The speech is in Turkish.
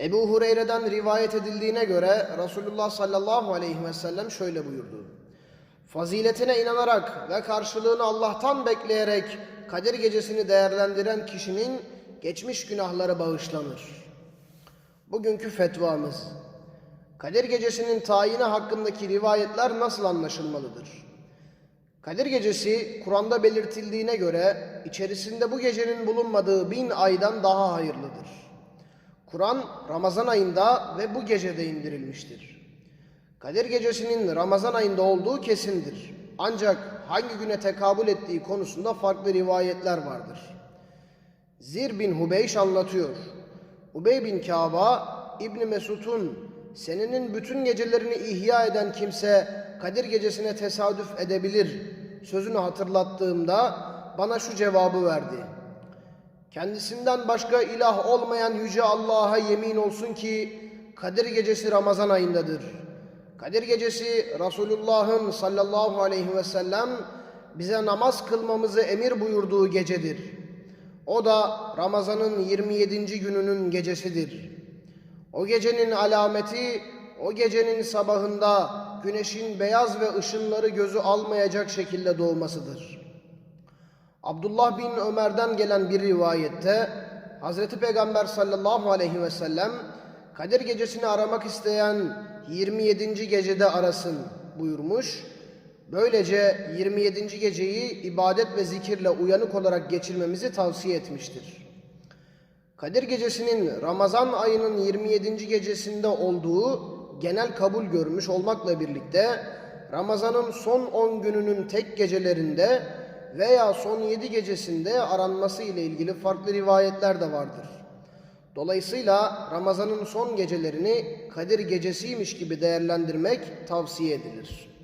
Ebu Hureyre'den rivayet edildiğine göre Resulullah sallallahu aleyhi ve sellem şöyle buyurdu. Faziletine inanarak ve karşılığını Allah'tan bekleyerek Kadir gecesini değerlendiren kişinin geçmiş günahları bağışlanır. Bugünkü fetvamız Kadir gecesinin tayini hakkındaki rivayetler nasıl anlaşılmalıdır? Kadir gecesi Kur'an'da belirtildiğine göre içerisinde bu gecenin bulunmadığı bin aydan daha hayırlıdır. Kur'an Ramazan ayında ve bu gecede indirilmiştir. Kadir gecesinin Ramazan ayında olduğu kesindir. Ancak hangi güne tekabül ettiği konusunda farklı rivayetler vardır. Zir bin Hubeyş anlatıyor. Ubey bin Kâba İbni Mesud'un senenin bütün gecelerini ihya eden kimse Kadir gecesine tesadüf edebilir sözünü hatırlattığımda bana şu cevabı verdi. Kendisinden başka ilah olmayan yüce Allah'a yemin olsun ki Kadir gecesi Ramazan ayındadır. Kadir gecesi Resulullah'ın sallallahu aleyhi ve sellem bize namaz kılmamızı emir buyurduğu gecedir. O da Ramazan'ın 27. gününün gecesidir. O gecenin alameti o gecenin sabahında güneşin beyaz ve ışınları gözü almayacak şekilde doğmasıdır. Abdullah bin Ömer'den gelen bir rivayette Hazreti Peygamber sallallahu aleyhi ve sellem Kadir gecesini aramak isteyen 27. gecede arasın buyurmuş. Böylece 27. geceyi ibadet ve zikirle uyanık olarak geçirmemizi tavsiye etmiştir. Kadir gecesinin Ramazan ayının 27. gecesinde olduğu genel kabul görmüş olmakla birlikte Ramazan'ın son 10 gününün tek gecelerinde veya son 7 gecesinde aranması ile ilgili farklı rivayetler de vardır. Dolayısıyla Ramazan'ın son gecelerini Kadir gecesiymiş gibi değerlendirmek tavsiye edilir.